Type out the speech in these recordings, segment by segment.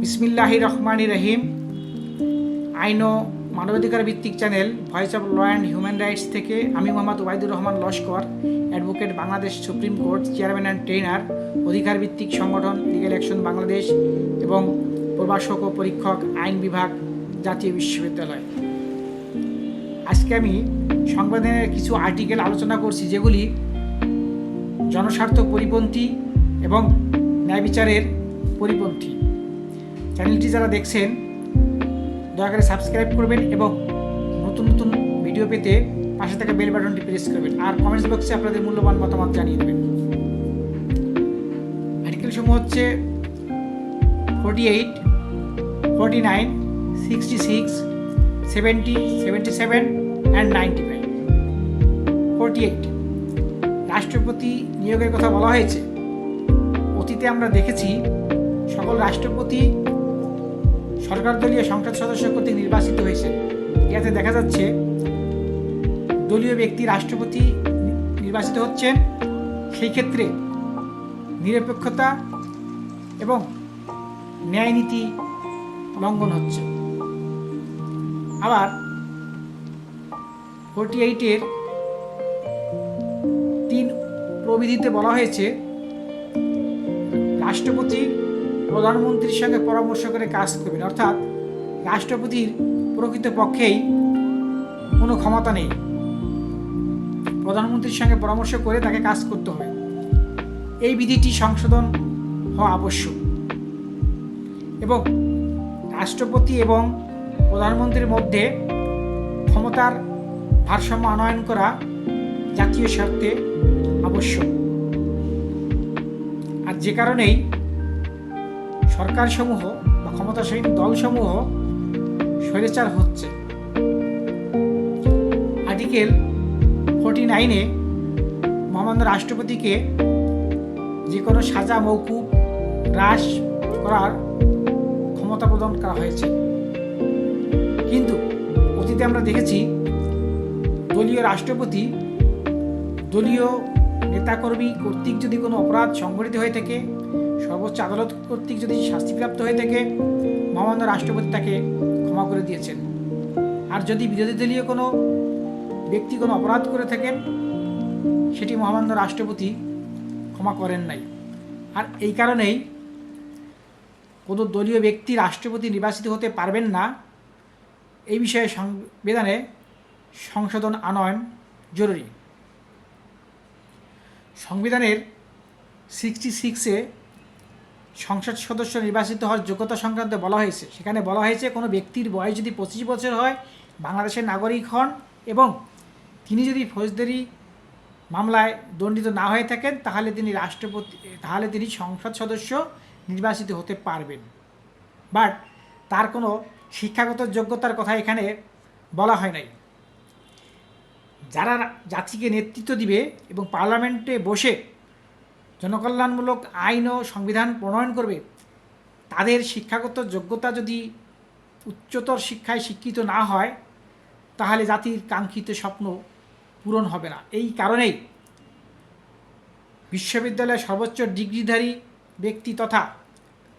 বিসমিল্লাহ রহমান রহিম আইন মানবাধিকার ভিত্তিক channel voice of law and human rights থেকে আমি Mohammad Obaidur Rahman Laskar, advocate Bangladesh supreme court chairman and trainer অধিকার ভিত্তিক সংগঠন লিগেল অ্যাকশন বাংলাদেশ এবং প্রভাষক ও পরীক্ষক, আইন বিভাগ, জাতীয় বিশ্ববিদ্যালয়। আজকে আমি সংবিধানের কিছু আর্টিকেল আলোচনা করছি, যেগুলি জনস্বার্থ পরিপন্থী এবং ন্যায় বিচারের পরিপন্থী। চ্যানেলটি যারা দেখছেন, দয়া করে সাবস্ক্রাইব করবেন এবং নতুন নতুন ভিডিও পেতে পাশে থাকা বেল বাটনটি প্রেস করবেন। আর কমেন্টস বক্সে আপনাদের মূল্যবান মতামত জানিয়ে দেবেন। আর্টিকেল সমূহ হচ্ছে forty eight forty nine sixty six seventy seventy seven and ninety five forty eight রাষ্ট্রপতি নিয়োগের কথা বলা হয়েছে। অতীতে আমরা দেখেছি সকল রাষ্ট্রপতি সরকার দলীয় সংসদ সদস্য কর্তৃক নির্বাচিত হয়েছে। ইয়াতে দেখা যাচ্ছে দলীয় ব্যক্তি রাষ্ট্রপতি নির্বাচিত হচ্ছেন। সেই ক্ষেত্রে নিরপেক্ষতা এবং ন্যায় নীতি লঙ্ঘন হচ্ছে। আবার ফোর্টি এইটের প্রবিধিতে বলা হয়েছে, রাষ্ট্রপতি প্রধানমন্ত্রীর সঙ্গে পরামর্শ করে কাজ করবেন। অর্থাৎ রাষ্ট্রপতির প্রকৃত পক্ষেই কোনো ক্ষমতা নেই। প্রধানমন্ত্রীর সঙ্গে পরামর্শ করে তাকে কাজ করতে হবে। এই বিধিটি সংশোধন হওয়া আবশ্যক। এবং রাষ্ট্রপতি এবং প্রধানমন্ত্রীর মধ্যে ক্ষমতার ভারসাম্য আনয়ন করা জাতীয় স্বার্থে আবশ্যক আর যে কারণেই সরকারসমূহ বা ক্ষমতাসীন দলসমূহ স্বৈরাচার হচ্ছে। আর্টিকেল ফোরটি নাইনে মহামান্য রাষ্ট্রপতিকে যে কোনো সাজা মৌকুব হ্রাস করার ক্ষমতা প্রদান করা হয়েছে। কিন্তু অতীতে আমরা দেখেছি দলীয় রাষ্ট্রপতি দলীয় নেতাকর্মী কর্তৃক যদি কোনো অপরাধ সংঘটিত হয়ে থাকে, সর্বোচ্চ আদালত কর্তৃক যদি শাস্তিপ্রাপ্ত হয়ে থাকে, মহামান্য রাষ্ট্রপতি তাকে ক্ষমা করে দিয়েছেন। আর যদি বিরোধী দলীয় কোনো ব্যক্তি কোনো অপরাধ করে থাকেন, সেটি মহামান্য রাষ্ট্রপতি ক্ষমা করেন নাই। আর এই কারণেই কোনো দলীয় ব্যক্তি রাষ্ট্রপতি নির্বাচিত হতে পারবেন না, এই বিষয়ে সংবিধানে সংশোধন আনয়ন জরুরি। সংবিধানের সিক্সটি সিক্সে সংসদ সদস্য নির্বাচিত হওয়ার যোগ্যতা সংক্রান্ত বলা হয়েছে। সেখানে বলা হয়েছে, কোনো ব্যক্তির বয়স যদি পঁচিশ বছর হয়, বাংলাদেশের নাগরিক হন এবং তিনি যদি ফৌজদারি মামলায় দণ্ডিত না হয়ে থাকেন, তাহলে তিনি রাষ্ট্রপতি, তাহলে তিনি সংসদ সদস্য নির্বাচিত হতে পারবেন। বাট তার কোনো শিক্ষাগত যোগ্যতার কথা এখানে বলা হয় নাই। যারা জাতিকে নেতৃত্ব দিবে এবং পার্লামেন্টে বসে জনকল্যাণমূলক আইন ও সংবিধান প্রণয়ন করবে, তাদের শিক্ষাগত যোগ্যতা যদি উচ্চতর শিক্ষায় শিক্ষিত না হয়, তাহলে জাতির কাঙ্ক্ষিত স্বপ্ন পূরণ হবে না। এই কারণেই বিশ্ববিদ্যালয়ের সর্বোচ্চ ডিগ্রিধারী ব্যক্তি তথা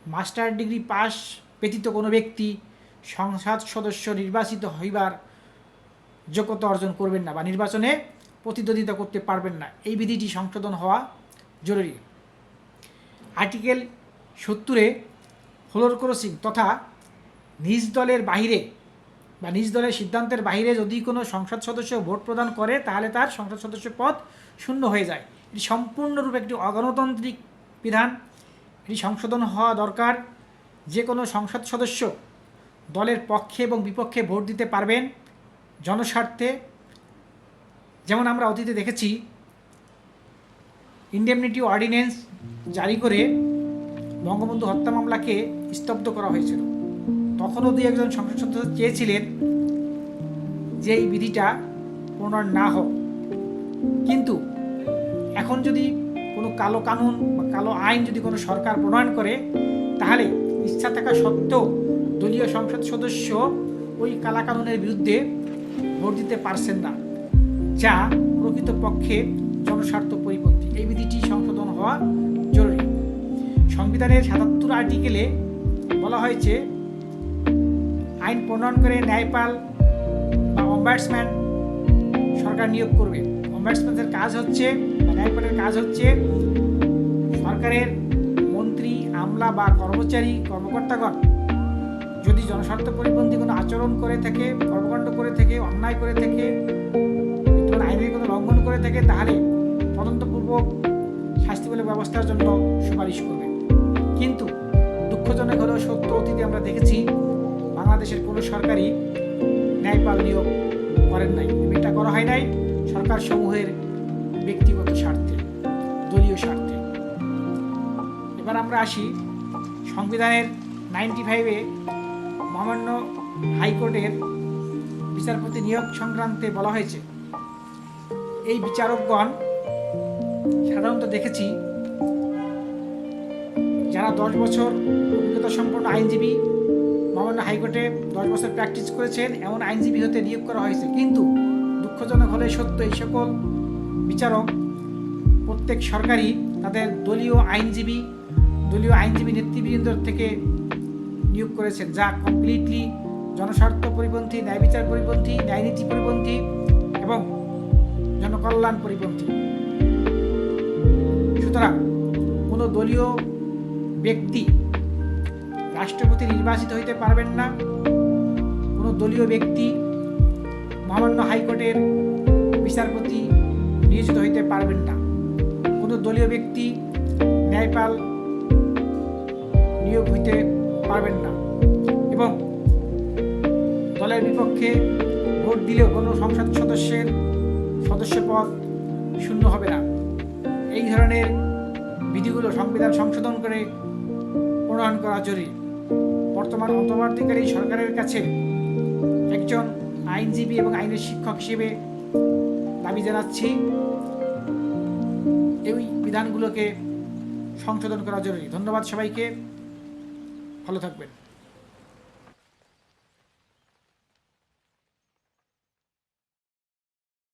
মাস্টার ডিগ্রি পাস ব্যতীত কোনো ব্যক্তি সংসদ সদস্য নির্বাচিত হইবার যোগ্যতা অর্জন করবেন না বা নির্বাচনে প্রতিদ্বন্দ্বিতা করতে পারবেন না। এই বিধিটি সংশোধন হওয়া জরুরি। আর্টিকেল সত্তরে ফ্লোর ক্রসিং তথা নিজ দলের বাহিরে বা নিজ দলের সিদ্ধান্তের বাইরে যদি কোনো সংসদ সদস্য ভোট প্রদান করে, তাহলে তার সংসদ সদস্য পদ শূন্য হয়ে যায়। এটি সম্পূর্ণরূপে একটি অগণতান্ত্রিক বিধান। এটি সংশোধন হওয়া দরকার। যে কোনো সংসদ সদস্য দলের পক্ষে এবং বিপক্ষে ভোট দিতে পারবেন। জনস্বার্থে, যেমন আমরা অতীতে দেখেছি ইন্ডেমনিটি অর্ডিন্যান্স জারি করে বঙ্গবন্ধু হত্যা মামলাকে স্তব্ধ করা হয়েছিল। তখনও দুই একজন সংসদ সদস্য চেয়েছিলেন যে এই বিধিটা প্রণয়ন না হোক। কিন্তু এখন যদি কোনো কালো কানুন বা কালো আইন যদি কোনো সরকার প্রণয়ন করে, তাহলে ইচ্ছা থাকা সত্ত্বেও দলীয় সংসদ সদস্য ওই কালা কানুনের বিরুদ্ধে ভোট দিতে পারছেন না। যা প্রকৃতপক্ষে জনস্বার্থ পরিপন্থী। এই বিধিটি সংশোধন হওয়া জরুরি। সংবিধানের সাতাত্তর আর্টিকেলে বলা হয়েছে, আইন প্রণয়ন করে ন্যায়পাল বা অম্বার্সম্যান সরকার নিয়োগ করবে। অম্বার্সম্যানের কাজ হচ্ছে বা ন্যায়পালের কাজ হচ্ছে সরকারের মন্ত্রী, আমলা বা কর্মচারী, কর্মকর্তাগণ যদি জনস্বার্থ পরিপন্থী কোনো আচরণ করে থাকে, কর্মকাণ্ড করে থাকে, অন্যায় করে থাকে, বিদ্যমান আইনের কোনো লঙ্ঘন করে থাকে, তাহলে তদন্তপূর্বক শাস্তিমূলক ব্যবস্থার জন্য সুপারিশ করবে। কিন্তু দুঃখজনক হলেও সত্য অতীতে আমরা দেখেছি, বাংলাদেশের কোনো সরকারই ন্যায়পাল নিয়োগ করেন নাই। এটা করা হয় নাই সরকার সমূহের ব্যক্তিগত স্বার্থে, দলীয় স্বার্থে। এবার আমরা আসি সংবিধানের নাইনটি ফাইভে মহামান্য হাইকোর্টের বিচারপতি নিয়োগ সংক্রান্তে বলা হয়েছে। এই বিচারকগণ সাধারণত দেখেছি, যারা দশ বছর অভিজ্ঞতা সম্পন্ন আইনজীবী, মহামান্য হাইকোর্টে দশ বছর প্র্যাকটিস করেছেন, এমন আইনজীবী হতে নিয়োগ করা হয়েছে। কিন্তু দুঃখজনক হলে সত্য, এই সকল বিচারক প্রত্যেক সরকারই তাদের দলীয় আইনজীবী দলীয় আইনজীবী নেতৃবৃন্দ থেকে নিয়োগ করেছেন, যা কমপ্লিটলি জনস্বার্থ পরিপন্থী, ন্যায় বিচার পরিপন্থী ন্যায়নীতি পরিপন্থী এবং জনকল্যাণ পরিপন্থী। সুতরাং কোনো দলীয় ব্যক্তি রাষ্ট্রপতি নির্বাচিত হইতে পারবেন না। কোনো দলীয় ব্যক্তি মহামান্য হাইকোর্টের বিচারপতি নিয়োজিত হইতে পারবেন না। কোনো দলীয় ব্যক্তি ন্যায়পাল নিয়োগ হইতে পারবেন না। এবং দলের বিপক্ষে ভোট দিলেও কোনো সংসদ সদস্যের সদস্য পদ শূন্য হবে না। এই ধরনের বিধিগুলো সংবিধান সংশোধন করে প্রণয়ন করা জরুরি। বর্তমান অন্তর্বর্তীকারী সরকারের কাছে একজন আইনজীবী এবং আইনের শিক্ষক হিসেবে দাবি জানাচ্ছি, এই বিধানগুলোকে সংশোধন করা জরুরি। ধন্যবাদ সবাইকে। ভালো থাকবেন।